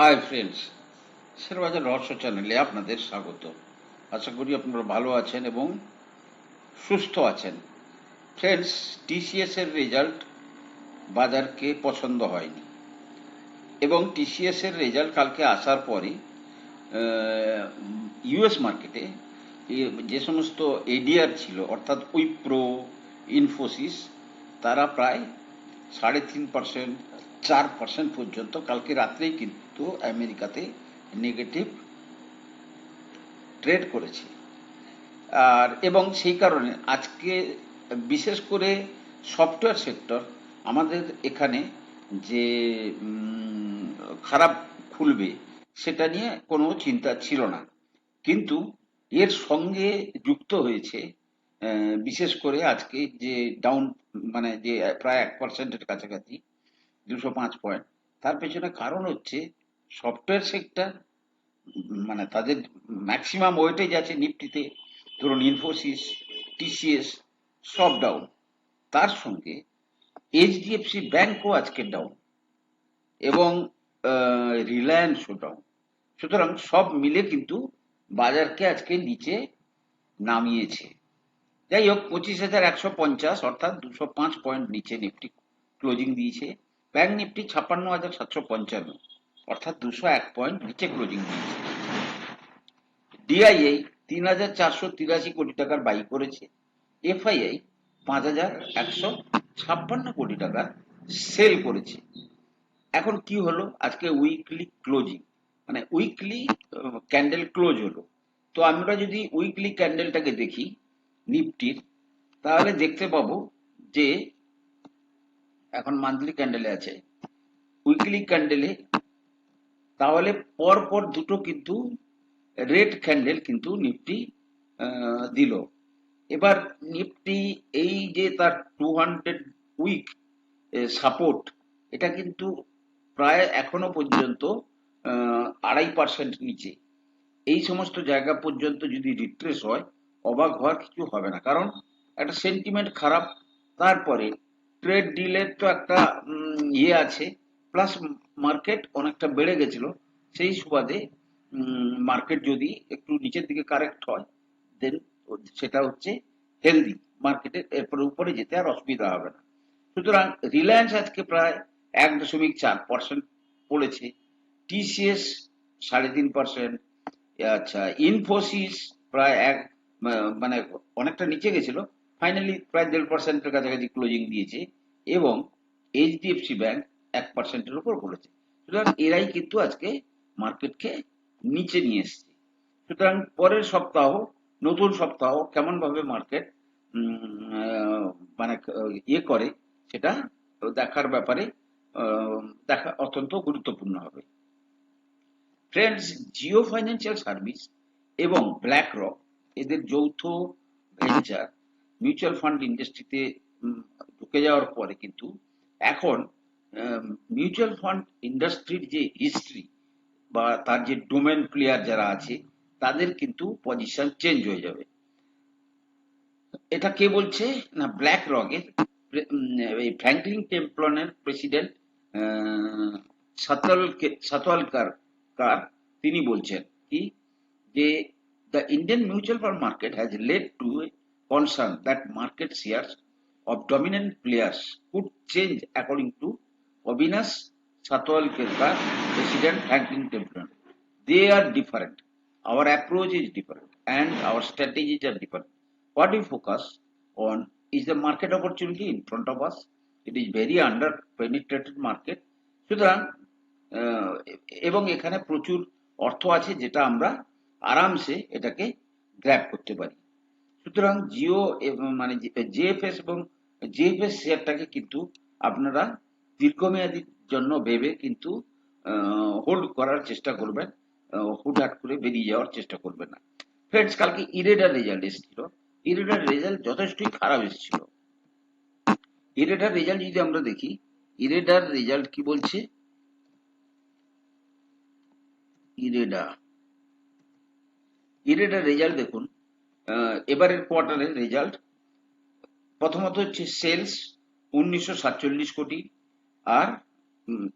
Hi friends Sherbazar রহস্য চ্যানেলে আপনাদের স্বাগত। আশা করি আপনারা ভালো আছেন এবং সুস্থ আছেন। ফ্রেন্ডস টিসিএস এর রেজাল্ট বাজারকে পছন্দ হয়নি। এবং টিসিএস এর রেজাল্ট কালকে আসার পরে ইউএস মার্কেটে যে সমস্ত এডিআর ছিল, অর্থাৎ উইপ্রো ইনফোসিস তারা প্রায় সাড়ে তিন পার্সেন্ট চার পার্সেন্ট পর্যন্ত কালকে রাত্রেই কিন্তু আমেরিকাতে নেগেটিভ ট্রেড করেছে। আর এবং সেই কারণে আজকে বিশেষ করে সফটওয়্যার সেক্টর আমাদের এখানে যে খারাপ খুলবে সেটা নিয়ে কোনো চিন্তা ছিল না। কিন্তু এর সঙ্গে যুক্ত হয়েছে বিশেষ করে আজকে যে ডাউন মানে যে প্রায় এক পার্সেন্টের কাছাকাছি, দুশো পাঁচ পয়েন্ট তার পেছনে কারণ হচ্ছে সফটওয়্যার সেক্টর মানে তাদের ম্যাক্সিমাম ওয়েটেজ আছে নিফটিতে। ধরুন ইনফোসিস টিসিএস সব ডাউন তার সঙ্গে এইচডিএফসি ব্যাংকও আজকে ডাউন এবং রিলায়েন্সও ডাউন সুতরাং সব মিলে কিন্তু বাজারকে আজকে নিচে নামিয়েছে। যাই হোক, পঁচিশ হাজার একশো পঞ্চাশ, অর্থাৎ দুশো পাঁচ পয়েন্ট নিচে নিফটি ক্লোজিং দিয়েছে। ব্যাংক নিফটি ছাপ্পান্ন হাজার সাতশো পঞ্চান্ন। অর্থাৎ দুশো এক পয়েন্ট নিচে ক্লোজিং দিয়েছে। ডিআইআই তিন হাজার চারশো তিরাশি কোটি টাকার বাই করেছে। এফআইআই পাঁচ হাজার একশো ছাপ্পান্ন কোটি টাকার সেল করেছে। এখন কি হলো? আজকে উইকলি ক্লোজিং মানে উইকলি ক্যান্ডেল ক্লোজ হলো। তো আমরা যদি উইকলি ক্যান্ডেলটাকে দেখি, নিফটির, তাহলে দেখতে পাবো যে এখন মান্থলি ক্যান্ডেলে আছে। উইকলি ক্যান্ডেলে তাহলে পর পর দুটো কিন্তু রেড ক্যান্ডেল কিন্তু নিফটি দিল। এবার নিফটি এই যে তার টু হান্ড্রেড উইক সাপোর্ট, এটা কিন্তু প্রায় এখনও পর্যন্ত আড়াই পার্সেন্ট নিচে। এই সমস্ত জায়গা পর্যন্ত যদি রিট্রেস হয়, অবাক হওয়ার কিছু হবে না। কারণ একটা সেন্টিমেন্ট খারাপ, তারপরে ট্রেড ডিলের তো একটা ইয়ে আছে, প্লাস মার্কেট অনেকটা বেড়ে গেছিল, সেই সুবাদে মার্কেট যদি একটু নিচের দিকে কারেক্ট হয় দেন সেটা হচ্ছে হেলদি মার্কেটের এরপরে উপরে যেতে আর অসুবিধা হবে না। সুতরাং রিলায়েন্স আজকে প্রায় এক দশমিক চার পার্সেন্ট পড়েছে। টিসিএস সাড়ে তিন পার্সেন্ট আচ্ছা ইনফোসিস প্রায় এক মানে অনেকটা নিচে গেছিল ফাইনালি প্রায় দেড় পার্সেন্টের কাছাকাছি ক্লোজিং দিয়েছে এবং এইচডিএফসি ব্যাংক এক পার্সেন্টের উপর পড়েছে সুতরাং এরাই কিন্তু আজকে মার্কেটকে নিচে নিয়ে এসছে। সুতরাং পরের সপ্তাহ, নতুন সপ্তাহ কেমন ভাবে মার্কেট মানে ইয়ে করে, সেটা দেখার ব্যাপারে দেখা, অত্যন্ত গুরুত্বপূর্ণ হবে। ফ্রেন্ডস জিও ফাইন্যান্সিয়াল সার্ভিস এবং ব্ল্যাক রক এদের যৌথ ভেঞ্চার মিউচুয়াল ফান্ড ইন্ডাস্ট্রিতে ঢুকে যাওয়ার পরে কিন্তু এখন মিউচুয়াল ফান্ড ইন্ডাস্ট্রির যে হিস্ট্রি বা তার যে ডোমেন প্লেয়ার যারা আছে, তাদের কিন্তু পজিশন চেঞ্জ হয়ে যাবে। এটা কে বলছে? না ব্ল্যাক রকের ফ্র্যাঙ্কলিন টেম্পলনের প্রেসিডেন্ট সাতওয়ালকার কার তিনি বলছেন কি, যে the Indian mutual fund market has led to concern that market shares of dominant players could change according to Avinash Satwalekar president Franklin Templeton they are different our approach is different and our strategies are different what you focus on is the market opportunity in front of us it is very under penetrated market সুতরাং এবং এখানে প্রচুর অর্থ আছে যেটা আমরা আরামসে এটাকে গ্র্যাপ করতে পারি। সুতরাং জিও মানে জিএফএস এবং জিএফএস শেয়ারটাকে কিন্তু আপনারা দীর্ঘমেয়াদীর জন্য ভেবে কিন্তু হোল্ড করার চেষ্টা করবেন হুটহাট করে বেরিয়ে যাওয়ার চেষ্টা করবেন না। ফ্রেন্ডস কালকে ইরেডার রেজাল্ট এসেছিল। ইরেডার রেজাল্ট যথেষ্টই খারাপ এসেছিল। ইরেডার রেজাল্ট যদি আমরা দেখি ইরেডার রেজাল্ট কি বলছে? ইরেডা ইরেডার রেজাল্ট দেখুন এবারের কোয়ার্টারের রেজাল্ট প্রথমত হচ্ছে সেলস উনিশশো সাতচল্লিশ কোটি আর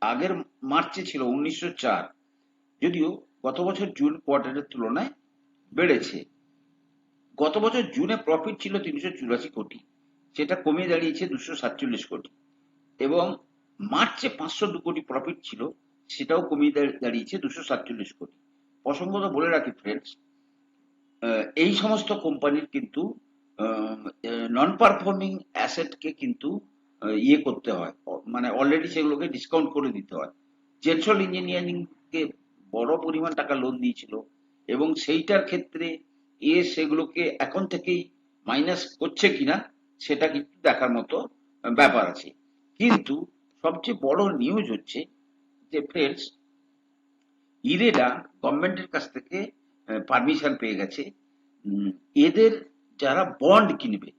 আগের মার্চে ছিল, উনিশশো চার। যদিও গত বছর জুন কোয়ার্টারের তুলনায় বেড়েছে। গত বছর জুনে প্রফিট ছিল তিনশো চুরাশি কোটি। সেটা কমে দাঁড়িয়েছে দুশো সাতচল্লিশ কোটি। এবং মার্চে পাঁচশো দু কোটি প্রফিট ছিল, সেটাও কমিয়ে দাঁড়- দাঁড়িয়েছে দুশো সাতচল্লিশ কোটি। প্রসঙ্গত বলে রাখি ফ্রেন্ডস এই সমস্ত কোম্পানির কিন্তু নন পারফর্মিং অ্যাসেটকে কিন্তু ইয়ে করতে হয়। মানে অলরেডি সেগুলোকে ডিসকাউন্ট করে দিতে হয়। জেনসল ইঞ্জিনিয়ারিং কে বড় পরিমাণ টাকা লোন দিয়েছিল এবং সেইটার ক্ষেত্রে এ সেগুলোকে এখন থেকেই মাইনাস করছে কিনা সেটা কিন্তু দেখার মতো ব্যাপার আছে। কিন্তু সবচেয়ে বড় নিউজ হচ্ছে যে ফ্রেন্ডস ইরেডা গভর্নমেন্টের কাছ থেকে পারমিশন পেয়ে গেছে। এদের যারা বন্ড কিনবে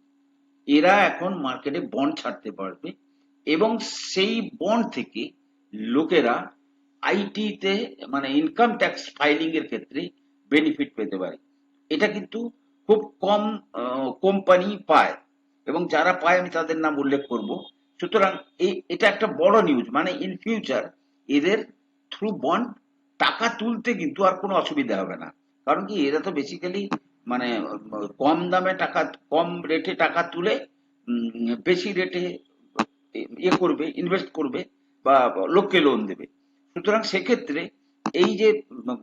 এরা এখন মার্কেটে বন্ড ছাড়তে পারবে এবং সেই বন্ড থেকে লোকেরা আইটিতে মানে ইনকাম ট্যাক্স ফাইলিং এর ক্ষেত্রে বেনিফিট পেতে পারে। এটা কিন্তু খুব কম কোম্পানি পায় এবং যারা পায় আমি তাদের নাম উল্লেখ করব। সুতরাং এটা একটা বড় নিউজ মানে ইন ফিউচার এদের থ্রু বন্ড টাকা তুলতে কিন্তু আর কোনো অসুবিধা হবে না। কারণ কি এরা তো বেসিক্যালি মানে কম দামে টাকা, কম রেটে টাকা তুলে বেশি রেটে ইয়ে করবে ইনভেস্ট করবে বা লোককে লোন দেবে। সুতরাং সেক্ষেত্রে এই যে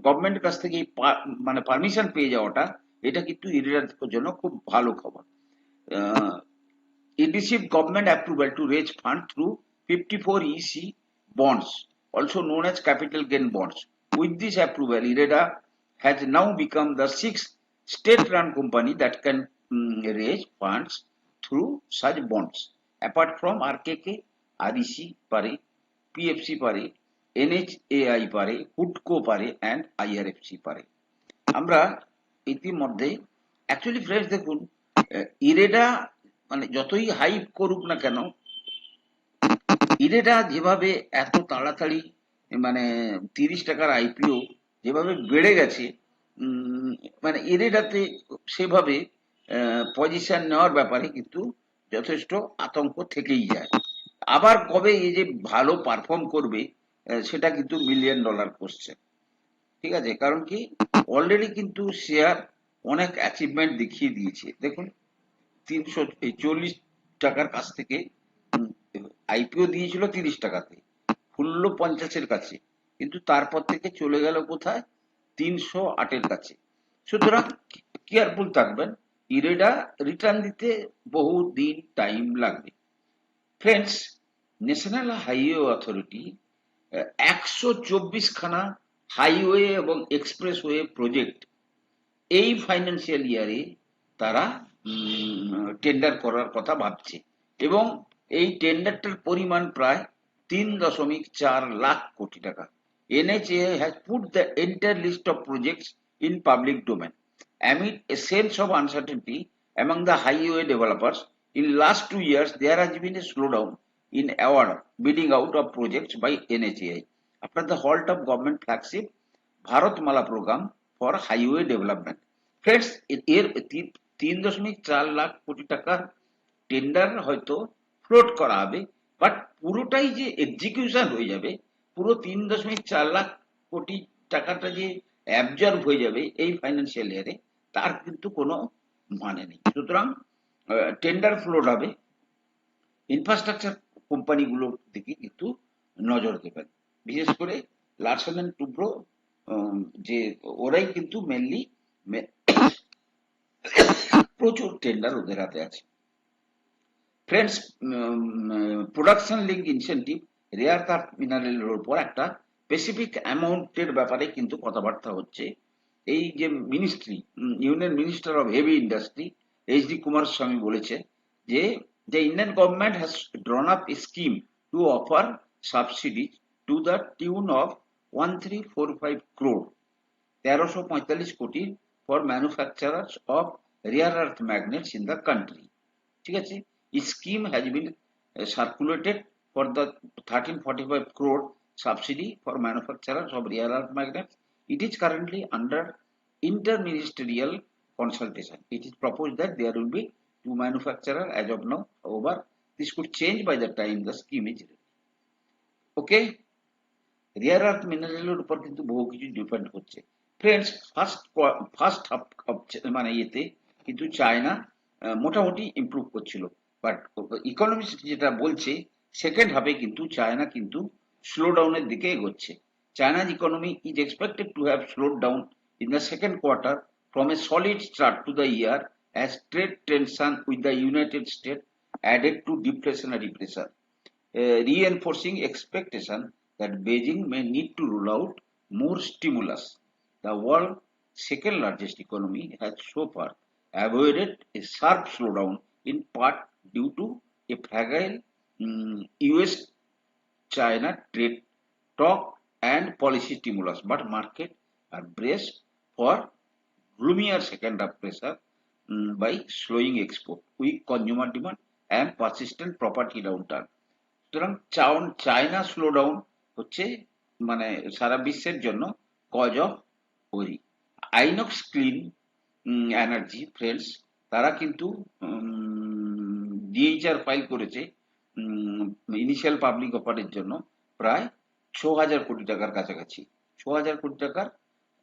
গভর্নমেন্টের কাছ থেকে মানে পারমিশন পেয়ে যাওয়াটা, এটা কিন্তু ইন্ডিয়ার জন্য খুব ভালো খবর। ইডিসিভ government approval to raise fund through fifty four EC bonds also known as capital gain bonds with this approval IREDA has now become the six state-run company that can mm, raise funds through such bonds. Apart from RKK, REC Pare, PFC Pare, NHAI Pare, HUDCO Pare, and IRFC Pare. আমরা ইতিমধ্যে actually friends দেখুন ইরেডা মানে যতই hype করুক না কেন ইরেডা যেভাবে এত তাড়াতাড়ি মানে তিরিশ টাকার আইপিও যেভাবে বেড়ে গেছে মানে ইরেডাতে সেভাবে পজিশন নেওয়ার ব্যাপারে কিন্তু যথেষ্ট আতঙ্ক থেকেই যায়। আবার কবে এই যে ভালো পারফর্ম করবে সেটা কিন্তু মিলিয়ন ডলার কোশ্চেন ঠিক আছে? কারণ কি অলরেডি কিন্তু শেয়ার অনেক অ্যাচিভমেন্ট দেখিয়ে দিয়েছে। দেখুন, তিনশো চল্লিশ টাকার কাছ থেকে আইপিও দিয়েছিল তিরিশ টাকাতে। খুললো পঞ্চাশের কাছে। কিন্তু তারপর থেকে চলে গেল কোথায়? তিনশো আটের কাছে। সুতরাং কেয়ারফুল থাকবেন ইরেডা রিটার্ন দিতে বহু দিন টাইম লাগবে। ফ্রেন্ডস, ন্যাশনাল হাইওয়ে অথরিটি একশো চব্বিশখানা হাইওয়ে এবং এক্সপ্রেসওয়ে প্রজেক্ট, এই ফাইন্যান্সিয়াল ইয়ারে তারা টেন্ডার করার কথা ভাবছে। এবং এই টেন্ডারটার পরিমাণ প্রায় তিন দশমিক চার লাখ কোটি টাকা। NHAI has put the entire list of projects in public domain. Amid a sense of uncertainty among the highway developers, in last two years there has been a slowdown in award bidding out of projects by NHAI after the halt of government flagship Bharatmala program for highway development friends এর তিন- তিন দশমিক চার লাখ কোটি টাকার tender হয়তো float করা হবে বাট পুরোটাই যে এক্সিকিউশন হয়ে যাবে পুরো তিন দশমিক চার লাখ কোটি টাকাটা যে অ্যাবজর্ব হয়ে যাবে এই ফাইন্যান্সিয়াল ইয়ারে তার কিন্তু কোনো মানে নেই। সুতরাং টেন্ডার ফ্লোড হবে। ইনফ্রাস্ট্রাকচার কোম্পানিগুলোর দিকে কিন্তু নজর দেবেন। বিশেষ করে লার্সন অ্যান্ড টুব্রো যে ওরাই কিন্তু মেনলি প্রচুর টেন্ডার ওদের হাতে আছে। Friends production link incentive rare earth মিনারেলের উপর একটা স্পেসিফিক অ্যামাউন্টের ব্যাপারে কিন্তু কথাবার্তা হচ্ছে। এই যে ministry union minister of heavy industry H D Kumaraswamy বলেছে যে, the Indian government has drawn up a scheme to offer subsidies to the tune of 1345 crore, তেরোশো পঁয়তাল্লিশ কোটি for manufacturers of rare earth magnets in the country ঠিক আছে? Scheme has been circulated thirteen forty five crore subsidy for manufacturers of rare earth magnets it is currently under interministerial consultation. It is proposed that there will be two manufacturer as of now. However, this could change by the time the scheme is ready. Okay. Rare earth মিনারেলের উপর কিন্তু বহু কিছু depend করছে friends first first half মানে ইয়েতে কিন্তু China মোটামুটি improve করছিল বাট ইকোনমিস্ট যেটা বলছে সেকেন্ড হাফে কিন্তু চায়না কিন্তু স্লো ডাউনের দিকে এগোচ্ছে China's economy is expected to have slowed down in the second quarter from a solid start to the year as trade tension with the United States added to deflationary pressure, uh, reinforcing expectation that Beijing may need to roll out more stimulus. The world's second largest economy has so far avoided a sharp slowdown in part due to a fragile mm, US China trade talk and policy stimulus, but market are braced for gloomier second half pressure mm, by slowing export, weak consumer demand, and persistent property downturn. সুতরাং China slow down হচ্ছে মানে সারা বিশ্বের জন্য cause of worry Inox clean energy friends তারা কিন্তু DHR file করেছে initial public অফারের জন্য প্রায় ছ হাজার কোটি টাকার কাছাকাছি ছ হাজার কোটি টাকার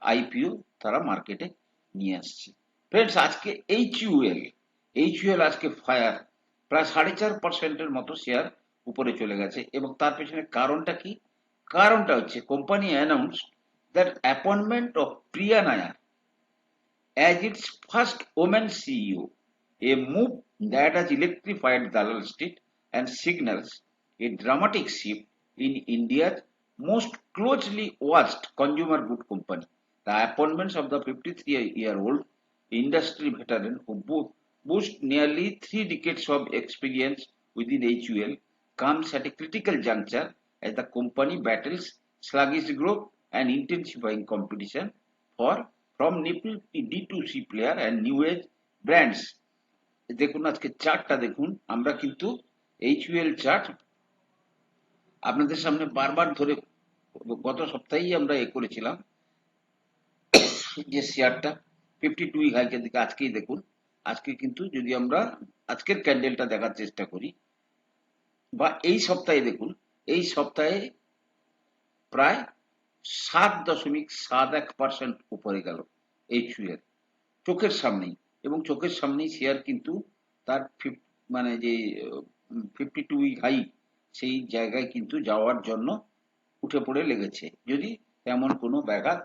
আইপিও তারা মার্কেটে নিয়ে আসছে। ফ্রেন্ডস আজকে এইচ ইউএল এইচ ইউএল আজকে ফায়ার প্রায় সাড়ে চার পার্সেন্টের মতো শেয়ার উপরে চলে গেছে এবং তার পেছনে কারণটা কি? কারণটা হচ্ছে company announce that appointment of Priya Nair as its first woman CEO, a move that has electrified দালাল Street and signals a dramatic shift in India's most closely watched consumer good company. The appointments of the 53-year-old industry veteran who bo- boasts nearly three decades of experience within HUL comes at a critical juncture as the company battles sluggish growth and intensifying competition for from nipple D2C player and new age brands. দেখুন আজকে চার্টটা দেখুন আমরা কিন্তু HUL chart আপনাদের সামনে বারবার ধরে গত সপ্তাহেই আমরা এ করেছিলাম যে শেয়ারটা ফিফটি টু হাইকের দিকে আজকেই দেখুন। আজকে কিন্তু যদি আমরা আজকের ক্যান্ডেলটা দেখার চেষ্টা করি, বা এই সপ্তাহে দেখুন, এই সপ্তাহে প্রায় সাত দশমিক সাত এক পার্সেন্ট উপরে গেল এই এর চোখের সামনেই, এবং চোখের সামনেই শেয়ার কিন্তু তার মানে যে ফিফটি টু উইক হাই সেই জায়গায় কিন্তু যাওয়ার জন্য উঠে পড়ে লেগেছে, যদি তেমন কোনো ব্যাঘাত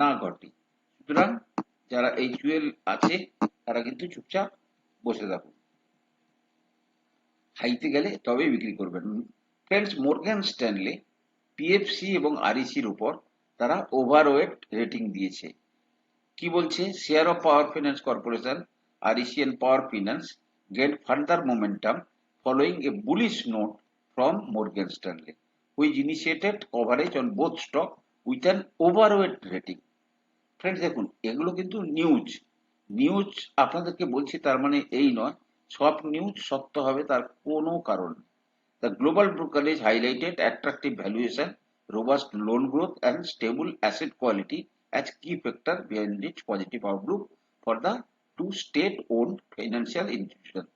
না ঘটে। সুতরাং যারা এই জুয়েল আছে, তারা কিন্তু চুপচাপ বসে থাকুন। হাইতে গেলে তবেই বিক্রি করবেন। ফ্রেন্ডস মোরগান স্ট্যানলে পিএফসি এবং আরইসির উপর তারা ওভারওয়েট রেটিং দিয়েছে। কি বলছে? Share of Power Finance Corporation REC and Power Finance get further momentum following a bullish note from Morgan Stanley, which initiated coverage on both stock with an overweight rating. Friends দেখুন এগুলো কিন্তু news news আপনাদেরকে বলছি তার মানে এই নয় সব নিউজ সত্য হবে তার কোনো কারণ the global brokerage highlighted attractive valuation robust loan growth and stable asset quality as key factor behind its positive outlook for the two state-owned financial institutions.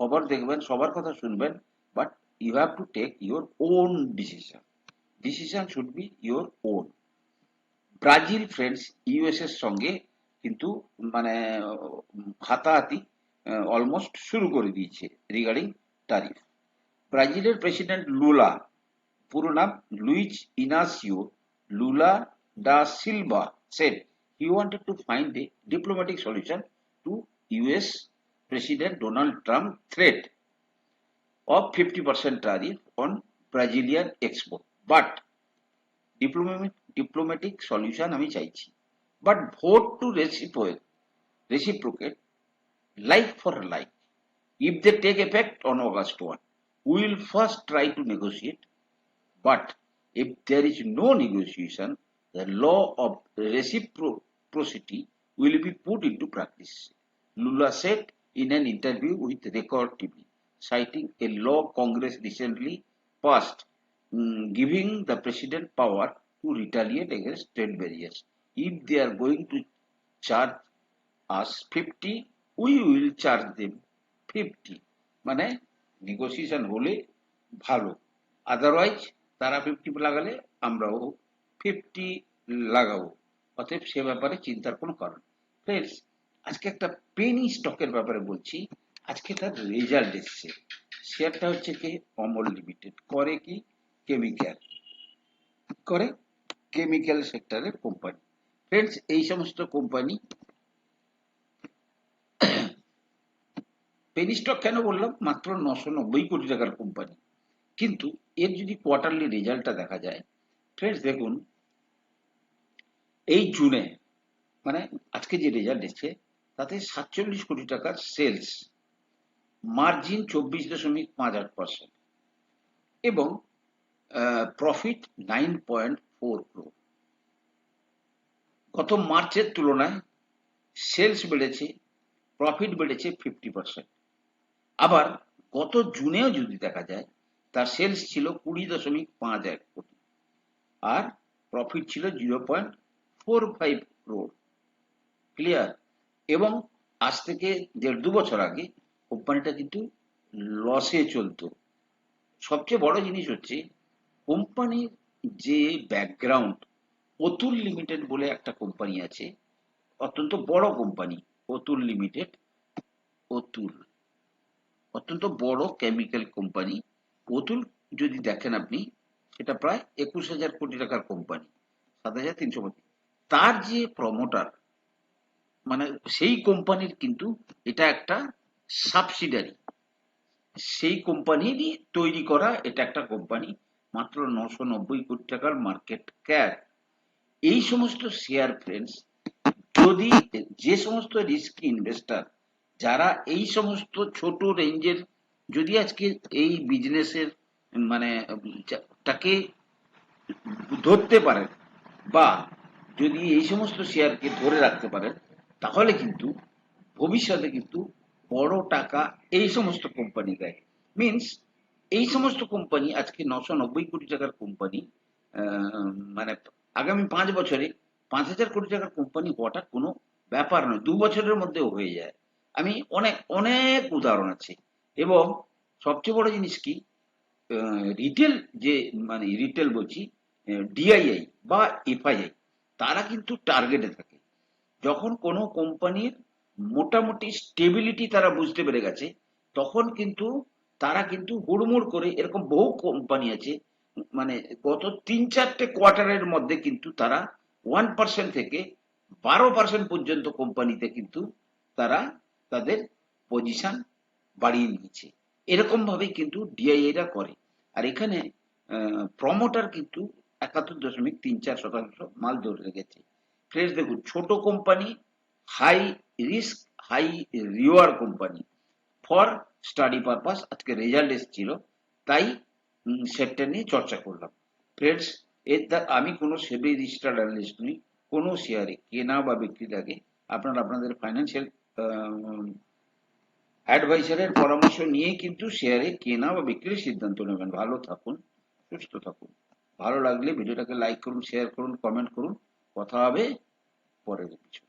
খবর দেখবেন, সবার কথা শুনবেন but you have to take your own decision decision should be your own Brazil friends US এর সঙ্গে কিন্তু মানে হাতাহাতি অলমোস্ট শুরু করে দিয়েছে রিগার্ডিং টারিফ ব্রাজিলের প্রেসিডেন্ট লুলা পুরো নাম Luiz Inacio Lula da Silva said he wanted to find a diplomatic solution to US President Donald Trump threat of 50% tariff on Brazilian export. But diplomatic diplomatic solution আমি চাইছি but vote to reciprocate reciprocate like for like if they take effect on August 1 we will first try to negotiate but if there is no negotiation the law of reciprocity will be put into practice Lula said in an interview with Record TV citing a law Congress recently passed mm, giving the president power to retaliate against trade barriers. If they are going to charge us 50, we will charge them 50. মানে negotiation হলে ভালো otherwise তারা fifty লাগালে আমরাও fifty লাগাবো অতএব সে ব্যাপারে চিন্তার কোনো কারণ ফ্রেন্ডস আজকে একটা পেনি স্টকের ব্যাপারে বলছি। আজকে তার রেজাল্ট এসছে। শেয়ারটা হচ্ছে কি অমল লিমিটেড করে কি কেমিক্যাল করে কেমিক্যাল সেক্টরের কোম্পানি ফ্রেন্ডস এই সমস্ত কোম্পানি পেনি স্টক কেন বললাম? মাত্র নশো নব্বই কোটি টাকার কোম্পানি কিন্তু এর যদি কোয়ার্টারলি রেজাল্টটা দেখা যায় ফ্রেন্ডস দেখুন, এই জুনে মানে আজকে যে রেজাল্ট এসছে তাতে সাতচল্লিশ কোটি টাকার সেলস মার্জিন চব্বিশ দশমিক পাঁচ আট পার্সেন্ট এবং profit nine point four crore গত মার্চের তুলনায় সেলস বেড়েছে প্রফিট বেড়েছে ফিফটি পার্সেন্ট আবার গত জুনেও যদি দেখা যায়, তার সেলস ছিল কুড়ি দশমিক পাঁচ এক কোটি আর প্রফিট ছিল zero point four five crore clear এবং আজ থেকে দেড় দু বছর আগে কোম্পানিটা কিন্তু লসে চলতো। সবচেয়ে বড় জিনিস হচ্ছে, কোম্পানির যে ব্যাকগ্রাউন্ড অতুল লিমিটেড বলে একটা কোম্পানি আছে, অত্যন্ত বড় কোম্পানি, অতুল লিমিটেড অতুল, অত্যন্ত বড় কেমিক্যাল কোম্পানি। অতুল যদি দেখেন আপনি, সেটা প্রায় একুশ হাজার কোটি টাকার কোম্পানি, সাত হাজার তিনশো কোটি। তার যে প্রমোটার মানে সেই কোম্পানির কিন্তু এটা একটা সাবসিডারি সেই কোম্পানিরই তৈরি করা এটা একটা কোম্পানি, মাত্র নশো নব্বই কোটি টাকার মার্কেট ক্যাপ এই সমস্ত শেয়ার ফ্রেন্ডস যদি যে সমস্ত রিস্ক ইনভেস্টার যারা এই সমস্ত ছোট রেঞ্জের যদি আজকে এই বিজনেসের মানে তাকে ধরতে পারেন বা যদি এই সমস্ত শেয়ারকে ধরে রাখতে পারেন তাহলে কিন্তু ভবিষ্যতে কিন্তু বড় টাকা এই সমস্ত কোম্পানি দেয়। মিনস এই সমস্ত কোম্পানি আজকে নশো নব্বই কোটি টাকার কোম্পানি মানে আগামী পাঁচ বছরে পাঁচ হাজার কোটি টাকার কোম্পানি হওয়াটা কোনো ব্যাপার নয়, দু বছরের মধ্যেও হয়ে যায়। আমি অনেক অনেক উদাহরণ আছে। এবং সবচেয়ে বড় জিনিস কি রিটেল যে মানে রিটেল বলছি ডিআইআই বা এফআইআই তারা কিন্তু টার্গেটে থাকে। যখন কোনো কোম্পানির মোটামুটি স্টেবিলিটি তারা বুঝতে পেরে গেছে, তখন কিন্তু তারা কিন্তু হুড়মুড় করে এরকম বহু কোম্পানি আছে মানে গত তিন চারটে কোয়ার্টারের মধ্যে কিন্তু তারা ওয়ান পার্সেন্ট থেকে বারো পার্সেন্ট পর্যন্ত কোম্পানিতে কিন্তু তারা তাদের পজিশন বাড়িয়ে নিয়েছে। এরকম ভাবে কিন্তু ডিআইএরা করে। আর এখানে প্রমোটার কিন্তু একাত্তর দশমিক তিন চার শতাংশ মাল ধরে রেখেছে। ফ্রেন্ডস দেখুন ছোট company high risk high reward company for study purpose আজকে রেজাল্ট এসেছিল তাই উম, সেটা নিয়ে চর্চা করলাম। ফ্রেন্ডস এর আমি কোনো সেবি রেজিস্টার্ড অ্যানালিস্ট নই কোনো শেয়ারে কেনা বা বিক্রির আগে আপনারা আপনাদের ফাইন্যান্সিয়াল অ্যাডভাইসারের পরামর্শ নিয়ে কিন্তু শেয়ারে কেনা বা বিক্রির সিদ্ধান্ত নেবেন। ভালো থাকুন সুস্থ থাকুন। ভালো লাগলে ভিডিওটাকে লাইক করুন শেয়ার করুন কমেন্ট করুন। কথা হবে পরের কিছু